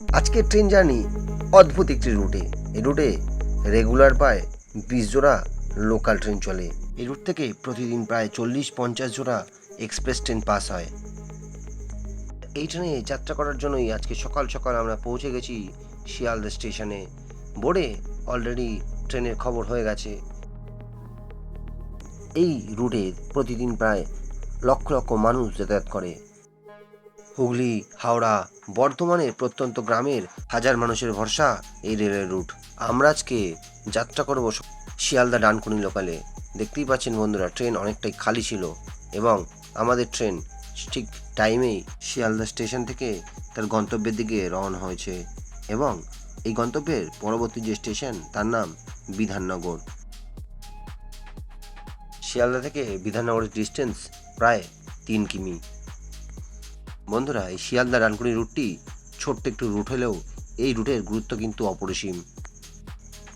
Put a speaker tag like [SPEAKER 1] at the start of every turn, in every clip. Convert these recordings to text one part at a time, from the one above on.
[SPEAKER 1] আজকের train journey অদ্ভুত একটি রুটে। এই রুটে রেগুলার প্রায় বিশ জোড়া লোকাল ট্রেন চলে। এই রুট থেকে প্রতিদিন প্রায় চল্লিশ পঞ্চাশ জোড়া এক্সপ্রেস ট্রেন পাস হয়। এই ট্রেনে যাত্রা করার জন্যই আজকে সকাল সকাল আমরা পৌঁছে গেছি শিয়ালদা স্টেশনে। বোর্ডে অলরেডি ট্রেনের খবর হয়ে গেছে। এই রুটে প্রতিদিন প্রায় লক্ষ লক্ষ মানুষ যাতায়াত করে। হুগলি, হাওড়া, বর্ধমানের প্রত্যন্ত গ্রামের হাজার মানুষের ভরসা এই রেলের রুট। আমরা আজকে যাত্রা করব শিয়ালদা ডানকুনি লোকালে। দেখতেই পাচ্ছেন বন্ধুরা, ট্রেন অনেকটাই খালি ছিল এবং আমাদের ট্রেন ঠিক টাইমেই শিয়ালদা স্টেশন থেকে তার গন্তব্যের দিকে রওনা হয়েছে এবং এই গন্তব্যের পরবর্তী যে স্টেশন, তার নাম বিধাননগর। শিয়ালদা থেকে বিধাননগরের ডিস্টেন্স প্রায় তিন কিমি। বন্ধুরা, এই শিয়ালদা ডানকুনি রুটটি ছোট্ট একটু রুট হলেও এই রুটের গুরুত্ব কিন্তু অপরিসীম।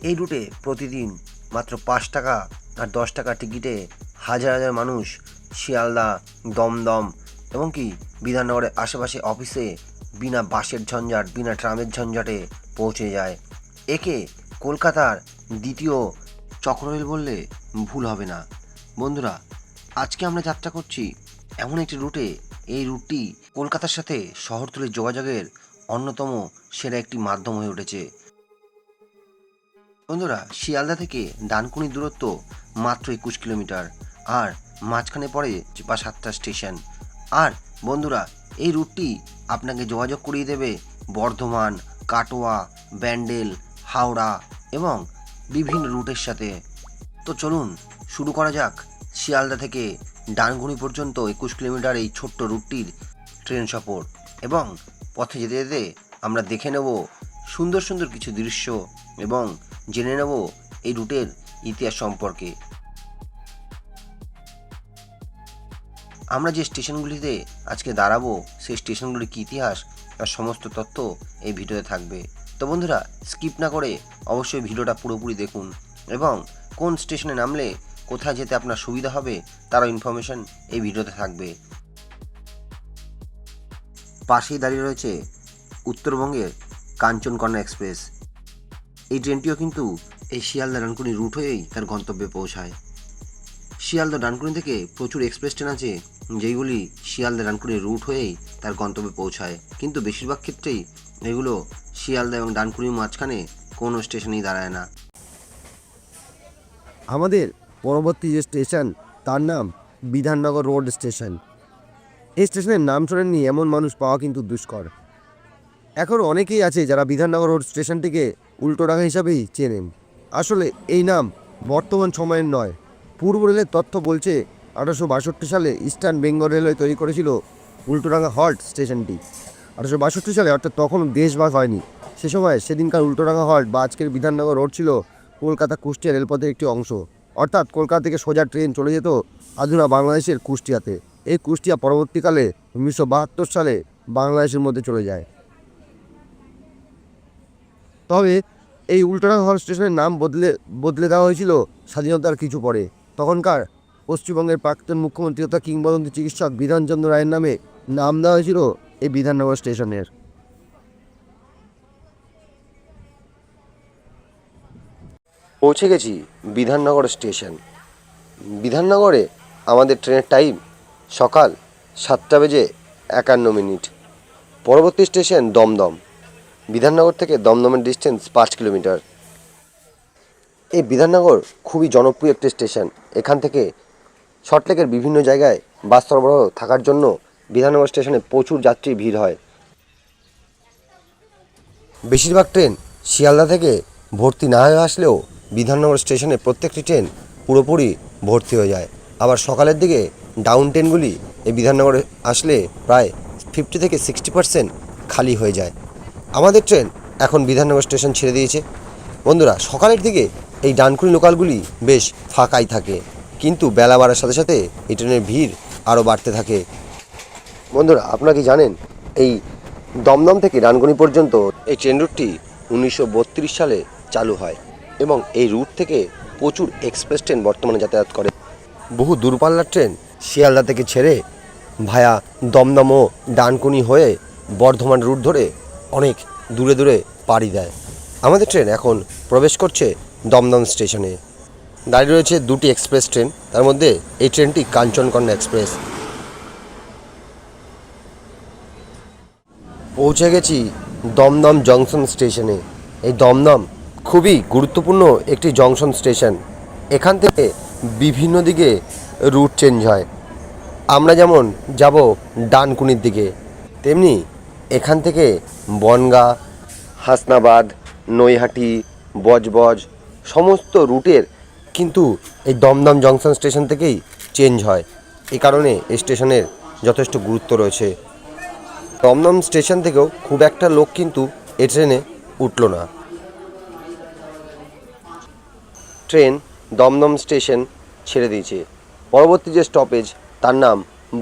[SPEAKER 1] এই রুটে প্রতিদিন মাত্র পাঁচ টাকা আর দশ টাকা টিকিটে হাজার হাজার মানুষ শিয়ালদা, দমদম এবং কি বিধাননগরের আশেপাশে অফিসে বিনা বাসের ঝঞ্ঝাট, বিনা ট্রামের ঝঞ্ঝাটে পৌঁছে যায়। একে কলকাতার দ্বিতীয় চক্ররেল বললে ভুল হবে না। বন্ধুরা, আজকে আমরা যাত্রা করছি এমন একটি রুটে এই রুটটি কলকাতার সাথে শহরতলির যোগাযোগের অন্যতম সেরা একটি মাধ্যম হয়ে উঠেছে। বন্ধুরা, শিয়ালদা থেকে ডানকুনি দূরত্ব মাত্র একুশ কিলোমিটার, আর মাঝখানে পড়ে বা সাতটা স্টেশন। আর বন্ধুরা, এই রুটটি আপনাকে যোগাযোগ করিয়ে দেবে বর্ধমান, কাটোয়া, ব্যান্ডেল, হাওড়া এবং বিভিন্ন রুটের সাথে। তো চলুন, শুরু করা যাক শিয়ালদা থেকে ডানকুনি পর্যন্ত একুশ কিলোমিটার এই ছোট্ট রুটটির ট্রেন সফর। এবং পথে যেতে যেতে আমরা দেখে নেব সুন্দর সুন্দর কিছু দৃশ্য এবং জেনে নেব এই রুটের ইতিহাস সম্পর্কে। আমরা যে স্টেশনগুলিতে আজকে দাঁড়াবো, সেই স্টেশনগুলির কী ইতিহাস তার সমস্ত তথ্য এই ভিডিওতে থাকবে। তো বন্ধুরা, স্কিপ না করে অবশ্যই ভিডিওটা পুরোপুরি দেখুন এবং কোন স্টেশনে নামলে কোথায় যেতে আপনার সুবিধা হবে, তারও ইনফরমেশন এই ভিডিওতে থাকবে। পাশেই দাঁড়িয়ে রয়েছে উত্তরবঙ্গের কাঞ্চনকন্যা এক্সপ্রেস। এই ট্রেনটিও কিন্তু এই শিয়ালদা ডানকুনি রুট হয়েই তার গন্তব্যে পৌঁছায়। শিয়ালদা ডানকুনি থেকে প্রচুর এক্সপ্রেস ট্রেন আছে যেইগুলি শিয়ালদা ডানকুনি রুট হয়েই তার গন্তব্যে পৌঁছায়। কিন্তু বেশিরভাগ ক্ষেত্রেই এগুলো শিয়ালদা এবং ডানকুনির মাঝখানে কোনো স্টেশনেই দাঁড়ায় না।
[SPEAKER 2] আমাদের পরবর্তী যে স্টেশন, তার নাম বিধাননগর রোড স্টেশন। এই স্টেশনের নাম শোনেননি এমন মানুষ পাওয়া কিন্তু দুষ্কর। এখন অনেকেই আছে যারা বিধাননগর রোড স্টেশনটিকে উল্টোডাঙ্গা হিসাবেই চেনেন আসলে এই নাম বর্তমান সময়ের নয়। পূর্ব রেলের তথ্য বলছে, আঠারোশো বাষট্টি সালে ইস্টার্ন বেঙ্গল রেলওয়ে তৈরি করেছিল উল্টোডাঙ্গা হল্ট স্টেশনটি। আঠারোশো বাষট্টি সালে, অর্থাৎ তখন দেশভাগ হয়নি। সে সময় সেদিনকার উল্টোডাঙ্গা হল্ট বা আজকের বিধাননগর রোড ছিল কলকাতা কুষ্টিয়া রেলপথের একটি অংশ। অর্থাৎ কলকাতা থেকে সোজা ট্রেন চলে যেত আধুনা বাংলাদেশের কুষ্টিয়াতে। এই কুষ্টিয়া পরবর্তীকালে উনিশশো বাহাত্তর সালে বাংলাদেশের মধ্যে চলে যায়। তবে এই উল্টোডাঙ্গা হল স্টেশনের নাম বদলে বদলে দেওয়া হয়েছিল স্বাধীনতার কিছু পরে। তখনকার পশ্চিমবঙ্গের প্রাক্তন মুখ্যমন্ত্রী তথা কিংবদন্তি চিকিৎসক বিধানচন্দ্র রায়ের নামে নাম দেওয়া হয়েছিল এই বিধাননগর স্টেশনের।
[SPEAKER 1] পৌঁছে গেছি বিধাননগর স্টেশন। বিধাননগরে আমাদের ট্রেনের টাইম সকাল সাতটা বেজে একান্ন মিনিট। পরবর্তী স্টেশন দমদম। বিধাননগর থেকে দমদমের ডিস্টেন্স পাঁচ কিলোমিটার। এই বিধাননগর খুবই জনপ্রিয় একটি স্টেশন। এখান থেকে শর্টলেকের বিভিন্ন জায়গায় বাস সরবরাহ থাকার জন্য বিধাননগর স্টেশনে প্রচুর যাত্রী ভিড় হয়। বেশিরভাগ ট্রেন শিয়ালদা থেকে ভর্তি না হয়ে আসলেও বিধাননগর স্টেশনে প্রত্যেকটি ট্রেন পুরোপুরি ভর্তি হয়ে যায়। আবার সকালের দিকে ডাউন ট্রেনগুলি এই বিধাননগরে আসলে প্রায় ফিফটি থেকে সিক্সটি পার্সেন্ট খালি হয়ে যায়। আমাদের ট্রেন এখন বিধাননগর স্টেশন ছেড়ে দিয়েছে। বন্ধুরা, সকালের দিকে এই ডানকুনি লোকালগুলি বেশ ফাঁকাই থাকে। কিন্তু বেলা বাড়ার সাথে সাথে এই ট্রেনের ভিড় আরও বাড়তে থাকে। বন্ধুরা, আপনারা কি জানেন এই দমদম থেকে ডানকুনি পর্যন্ত এই ট্রেন রুটটি উনিশশো বত্রিশ সালে চালু হয়। এবং এই রুট থেকে প্রচুর এক্সপ্রেস ট্রেন বর্তমানে যাতায়াত করে। বহু দূরপাল্লার ট্রেন শিয়ালদা থেকে ছেড়ে ভায়া দমদম ও ডানকুনি হয়ে বর্ধমান রুট ধরে অনেক দূরে দূরে পাড়ি দেয়। আমাদের ট্রেন এখন প্রবেশ করছে দমদম স্টেশনে। দাঁড়িয়ে রয়েছে দুটি এক্সপ্রেস ট্রেন, তার মধ্যে এই ট্রেনটি কাঞ্চনকন্যা এক্সপ্রেস। পৌঁছে গেছি দমদম জংশন স্টেশনে। এই দমদম খুবই গুরুত্বপূর্ণ একটি জংশন স্টেশন। এখান থেকে বিভিন্ন দিকে রুট চেঞ্জ হয়। আমরা যেমন যাব ডানকুনির দিকে, তেমনি এখান থেকে বনগা, হাসনাবাদ, নৈহাটি, বজবজ সমস্ত রুটের কিন্তু এই দমদম জংশন স্টেশন থেকেই চেঞ্জ হয়। এ কারণে এই স্টেশনের যথেষ্ট গুরুত্ব রয়েছে। দমদম স্টেশন থেকেও খুব একটা লোক কিন্তু এ ট্রেনে উঠল না। ট্রেন দমদম স্টেশন ছেড়ে দিয়েছে। পরবর্তী যে স্টপেজ তার নাম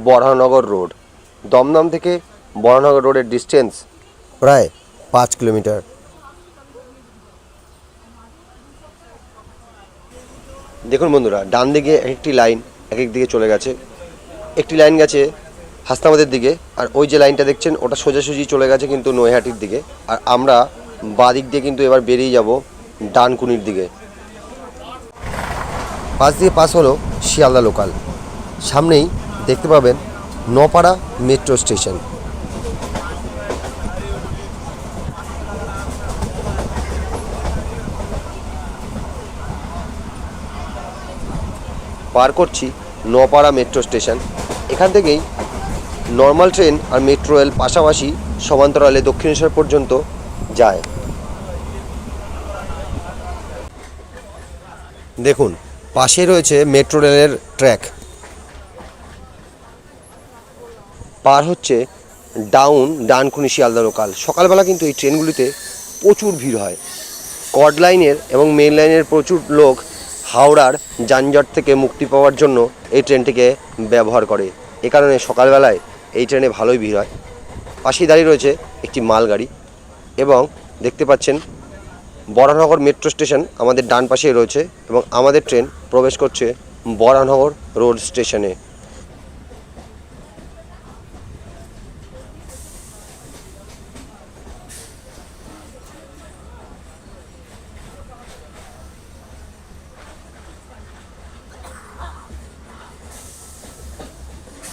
[SPEAKER 1] বরাহনগর রোড। দমদম থেকে বরাহনগর রোডের ডিস্টেন্স প্রায় পাঁচ কিলোমিটার। দেখুন বন্ধুরা, ডান দিকে এক একটি লাইন এক এক দিকে চলে গেছে। একটি লাইন গেছে হাসনাবাদের দিকে, আর ওই যে লাইনটা দেখছেন, ওটা সোজাসুজি চলে গেছে কিন্তু নৈহাটির দিকে। আর আমরা বাঁ দিক দিয়ে কিন্তু এবার বেরিয়ে যাব ডানকুনির দিকে। পাশ দিয়ে পাস হলো শিয়ালদা লোকাল সামনেই দেখতে পাবেন নপাড়া মেট্রো স্টেশন পার করছি নপাড়া মেট্রো স্টেশন এখান থেকেই নর্মাল ট্রেন আর মেট্রো রেল পাশাপাশি সমান্তরালে দক্ষিণেশ্বর পর্যন্ত যায়। দেখুন পাশে রয়েছে মেট্রো রেলের ট্র্যাক। পার হচ্ছে ডাউন ডানকুনি শিয়ালদা লোকাল সকালবেলা কিন্তু এই ট্রেনগুলিতে প্রচুর ভিড় হয়। কড লাইনের এবং মেন লাইনের প্রচুর লোক হাওড়ার যানজট থেকে মুক্তি পাওয়ার জন্য এই ট্রেনটিকে ব্যবহার করে। এ কারণে সকালবেলায় এই ট্রেনে ভালোই ভিড় হয়। পাশেই দাঁড়িয়ে রয়েছে একটি মালগাড়ি এবং দেখতে পাচ্ছেন বরানগর মেট্রো স্টেশন আমাদের ডান পাশেই রয়েছে এবং আমাদের ট্রেন প্রবেশ করছে বরানগর রোড স্টেশনে।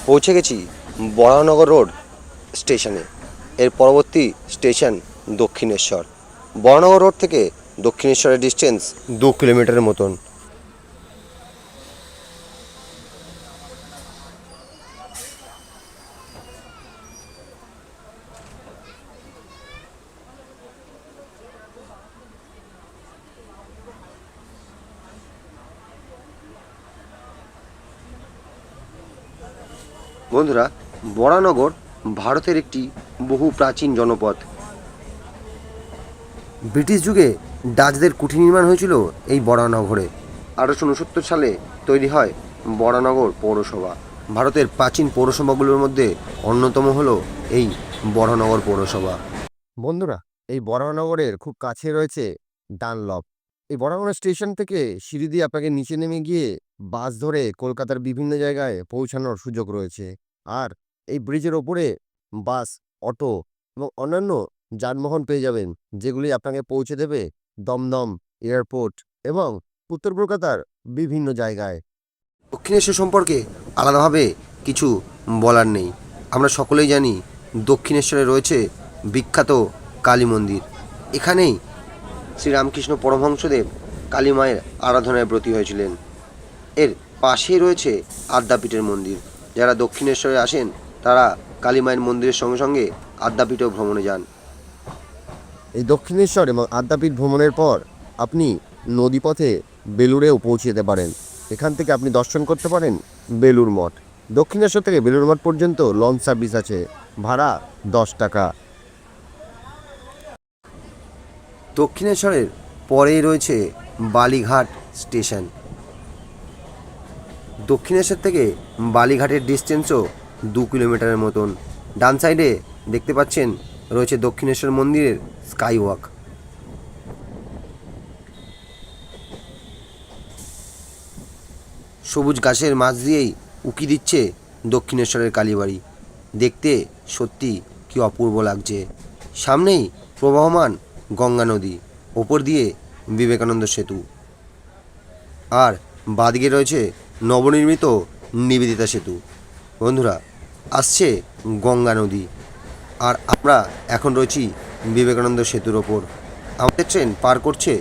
[SPEAKER 1] পৌঁছে গেছি বরানগর রোড স্টেশনে। এর পরবর্তী স্টেশন দক্ষিণেশ্বর। বরানগর রোড থেকে দক্ষিণেশ্বরের ডিস্টেন্স দু কিলোমিটারের মতন। বন্ধুরা, বরানগর ভারতের একটি বহু প্রাচীন জনপদ। ব্রিটিশ যুগে ডাচদের কুঠি নির্মাণ হয়েছিল এই বরানগরে। আঠারোশো উনসত্তর সালে তৈরি হয় বরানগর পৌরসভা। ভারতের প্রাচীন পৌরসভাগুলোর মধ্যে অন্যতম হলো এই বরানগর পৌরসভা।
[SPEAKER 2] বন্ধুরা এই বরানগরের খুব কাছে রয়েছে ডানলপ। এই বরানগর স্টেশন থেকে সিঁড়ি দিয়ে আপনাকে নিচে নেমে গিয়ে বাস ধরে কলকাতার বিভিন্ন জায়গায় পৌঁছানোর সুযোগ রয়েছে। আর এই ব্রিজের ওপরে বাস অটো এবং অন্যান্য যানবাহন পেয়ে যাবেন, যেগুলি আপনাকে পৌঁছে দেবে দমদম, এয়ারপোর্ট এবং উত্তর কলকাতার বিভিন্ন জায়গায়।
[SPEAKER 1] দক্ষিণেশ্বর সম্পর্কে আলাদাভাবে কিছু বলার নেই। আমরা সকলেই জানি দক্ষিণেশ্বরে রয়েছে বিখ্যাত কালী মন্দির। এখানেই শ্রীরামকৃষ্ণ পরমহংসদেব কালী মায়ের আরাধনায় ব্রতী হয়েছিলেন। এর পাশেই রয়েছে আদ্যাপীঠের মন্দির। যারা দক্ষিণেশ্বরে আসেন, তারা কালী মায়ের মন্দিরের সঙ্গে সঙ্গে আদ্যাপীঠও ভ্রমণে যান।
[SPEAKER 2] এই দক্ষিণেশ্বর এবং আদ্যাপীঠ ভ্রমণের পর আপনি নদীপথে বেলুড়েও পৌঁছে যেতে পারেন। এখান থেকে আপনি দর্শন করতে পারেন বেলুর মঠ। দক্ষিণেশ্বর থেকে বেলুর মঠ পর্যন্ত লঞ্চ সার্ভিস আছে, ভাড়া দশ টাকা।
[SPEAKER 1] দক্ষিণেশ্বরের পরেই রয়েছে বালিঘাট স্টেশন। দক্ষিণেশ্বর থেকে বালিঘাটের ডিস্টেন্সও দু কিলোমিটারের মতন। ডান সাইডে দেখতে পাচ্ছেন রয়েছে দক্ষিণেশ্বর মন্দিরের স্কাই ওয়াক সবুজ গাছের মাঝ দিয়েই উকি দিচ্ছে দক্ষিণেশ্বরের কালীবাড়ি। দেখতে সত্যি কি অপূর্ব লাগছে। সামনেই প্রবহমান গঙ্গা নদী, ওপর দিয়ে বিবেকানন্দ সেতু। আর বাদিকে রয়েছে নবনির্মিত নিবেদিতা সেতু। বন্ধুরা, আসছে গঙ্গা নদী। আর আমরা এখন রয়েছি বিবেকানন্দ সেতুর ওপর। আমাদের ট্রেন পার করছে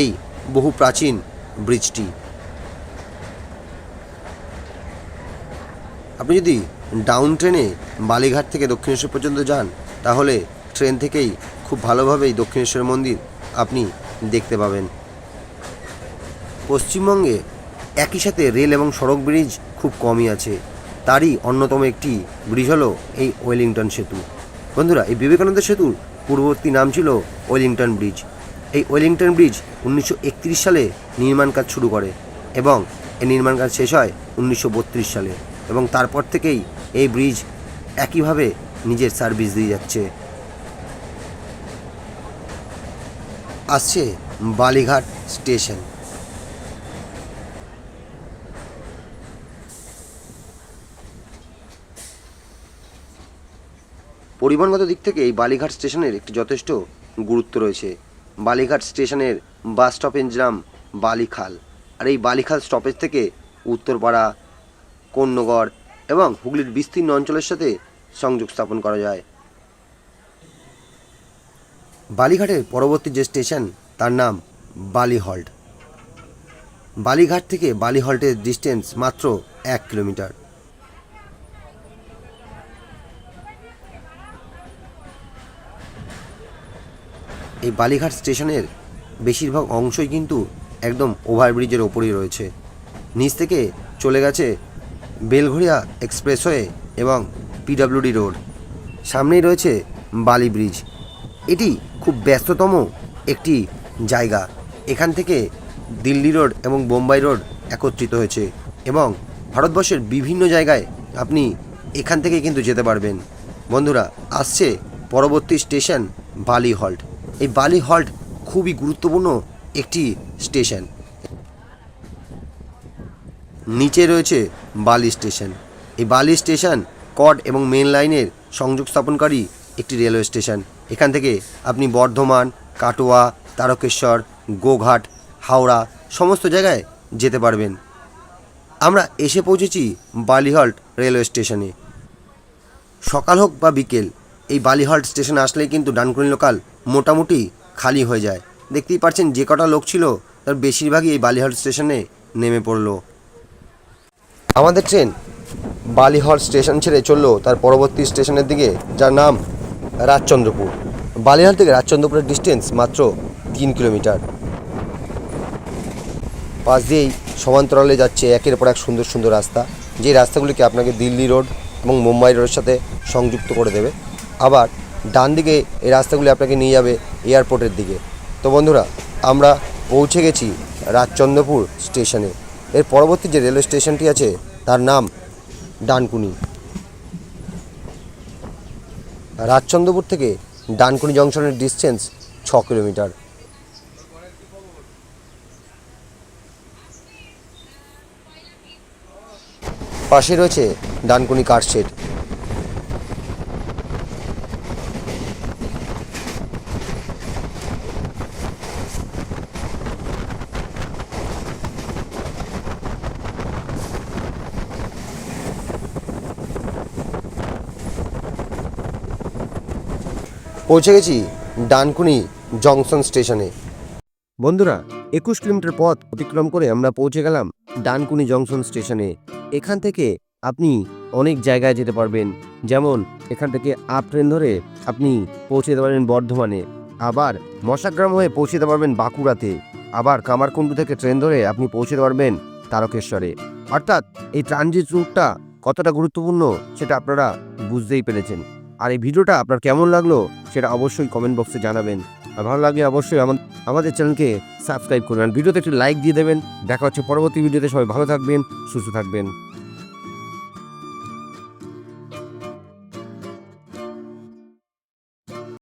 [SPEAKER 1] এই বহু প্রাচীন ব্রিজটি। আপনি যদি ডাউন ট্রেনে বালিঘাট থেকে দক্ষিণেশ্বর পর্যন্ত যান, তাহলে ট্রেন থেকেই খুব ভালোভাবেই দক্ষিণেশ্বর মন্দির আপনি দেখতে পাবেন। পশ্চিমবঙ্গে একই সাথে রেল এবং সড়ক ব্রিজ খুব কমই আছে। তারই অন্যতম একটি ব্রিজ হলো এই ওয়েলিংটন সেতু। বন্ধুরা, এই বিবেকানন্দ সেতুর পূর্ববর্তী নাম ছিল ওয়েলিংটন ব্রিজ। এই ওয়েলিংটন ব্রিজ উনিশশো একত্রিশ সালে নির্মাণ কাজ শুরু করে এবং এই নির্মাণ কাজ শেষ হয় উনিশশো বত্রিশ সালে এবং তারপর থেকেই এই ব্রিজ একইভাবে নিজের সার্ভিস দিয়ে যাচ্ছে। আসছে বালিঘাট স্টেশন। পরিবহনগত দিক থেকে এই বালিঘাট স্টেশনের একটি যথেষ্ট গুরুত্ব রয়েছে। বালিঘাট স্টেশনের বাস স্টপেজ নাম বালিখাল। আর এই বালিখাল স্টপেজ থেকে উত্তরপাড়া কন্যগড় এবং হুগলির বিস্তীর্ণ অঞ্চলের সাথে সংযোগ স্থাপন করা যায়। বালিঘাটের পরবর্তী যে স্টেশন, তার নাম বালিহল্ট। বালিঘাট থেকে বালিহল্টের ডিস্টেন্স মাত্র এক কিলোমিটার। এই বালিঘাট স্টেশনের বেশিরভাগ অংশই কিন্তু একদম ওভারব্রিজের ওপরই রয়েছে। নিচ থেকে চলে গেছে বেলঘড়িয়া এক্সপ্রেসওয়ে এবং পিডাব্লিউডি রোড। সামনেই রয়েছে বালি ব্রিজ। এটি খুব ব্যস্ততম একটি জায়গা। এখান থেকে দিল্লি রোড এবং বোম্বাই রোড একত্রিত হয়েছে এবং ভারতবর্ষের বিভিন্ন জায়গায় আপনি এখান থেকে কিন্তু যেতে পারবেন। বন্ধুরা, আসছে পরবর্তী স্টেশন বালি হল্ট এই বালি হল্ট খুবই গুরুত্বপূর্ণ একটি স্টেশন। নিচে রয়েছে বালি স্টেশন। এই বালি স্টেশন কড এবং মেন লাইনের সংযোগ স্থাপনকারী একটি রেলওয়ে স্টেশন। এখান থেকে আপনি বর্ধমান, কাটোয়া, তারকেশ্বর, গোঘাট, হাওড়া সমস্ত জায়গায় যেতে পারবেন। আমরা এসে পৌঁছেছি বালিহল্ট রেলওয়ে স্টেশনে। সকাল হোক বা বিকেল এই বালিহল্ট স্টেশনে আসলেই কিন্তু ডানকুনি লোকাল মোটামুটি খালি হয়ে যায়। দেখতেই পাচ্ছেন যে কটা লোক ছিল, তার বেশিরভাগই এই বালিহল্ট স্টেশনে নেমে পড়ল। আমাদের ট্রেন বালিহল্ট স্টেশন ছেড়ে চলল, তার পরবর্তী স্টেশনের দিকে, যার নাম রাজচন্দ্রপুর। বালিহল্ট থেকে রাজচন্দ্রপুরের ডিস্টেন্স মাত্র তিন কিলোমিটার। পাশ দিয়েই সমান্তরালে যাচ্ছে একের পর এক সুন্দর সুন্দর রাস্তা যে রাস্তাগুলিকে আপনাকে দিল্লি রোড এবং মুম্বাই রোডের সাথে সংযুক্ত করে দেবে। আবার ডান দিকে এই রাস্তাগুলি আপনাকে নিয়ে যাবে এয়ারপোর্টের দিকে। তো বন্ধুরা, আমরা পৌঁছে গেছি রাজচন্দ্রপুর স্টেশনে। এর পরবর্তী যে রেলওয়ে স্টেশনটি আছে, তার নাম ডানকুনি। রাজচন্দ্রপুর থেকে ডানকুনি জংশনের ডিস্টেন্স ছ কিলোমিটার। পাশে রয়েছে ডানকুনি কার পৌঁছে গেছি ডানকুনি জংশন স্টেশনে। বন্ধুরা, একুশ কিলোমিটার পথ অতিক্রম করে আমরা পৌঁছে গেলাম ডানকুনি জংশন স্টেশনে। এখান থেকে আপনি অনেক জায়গায় যেতে পারবেন। যেমন, এখান থেকে আপ ট্রেন ধরে আপনি পৌঁছে যেতে পারবেন বর্ধমানে। আবার মশাগ্রাম হয়ে পৌঁছে যেতে পারবেন বাঁকুড়াতে। আবার কামারকুণ্ডু থেকে ট্রেন ধরে আপনি পৌঁছে পারবেন তারকেশ্বরে। অর্থাৎ এই ট্রানজিট রুটটা কতটা গুরুত্বপূর্ণ, সেটা আপনারা বুঝতেই পেরেছেন। আর এই ভিডিওটা আপনার কেমন লাগল সেটা অবশ্যই কমেন্ট বক্সে জানাবেন। আর ভালো লাগলে অবশ্যই আমা- আমাদের চ্যানেলকে সাবস্ক্রাইব করবেন ভিডিওতে একটি লাইক দিয়ে দেবেন। দেখা হচ্ছে পরবর্তী ভিডিওতে। সবাই ভালো থাকবেন, সুস্থ থাকবেন।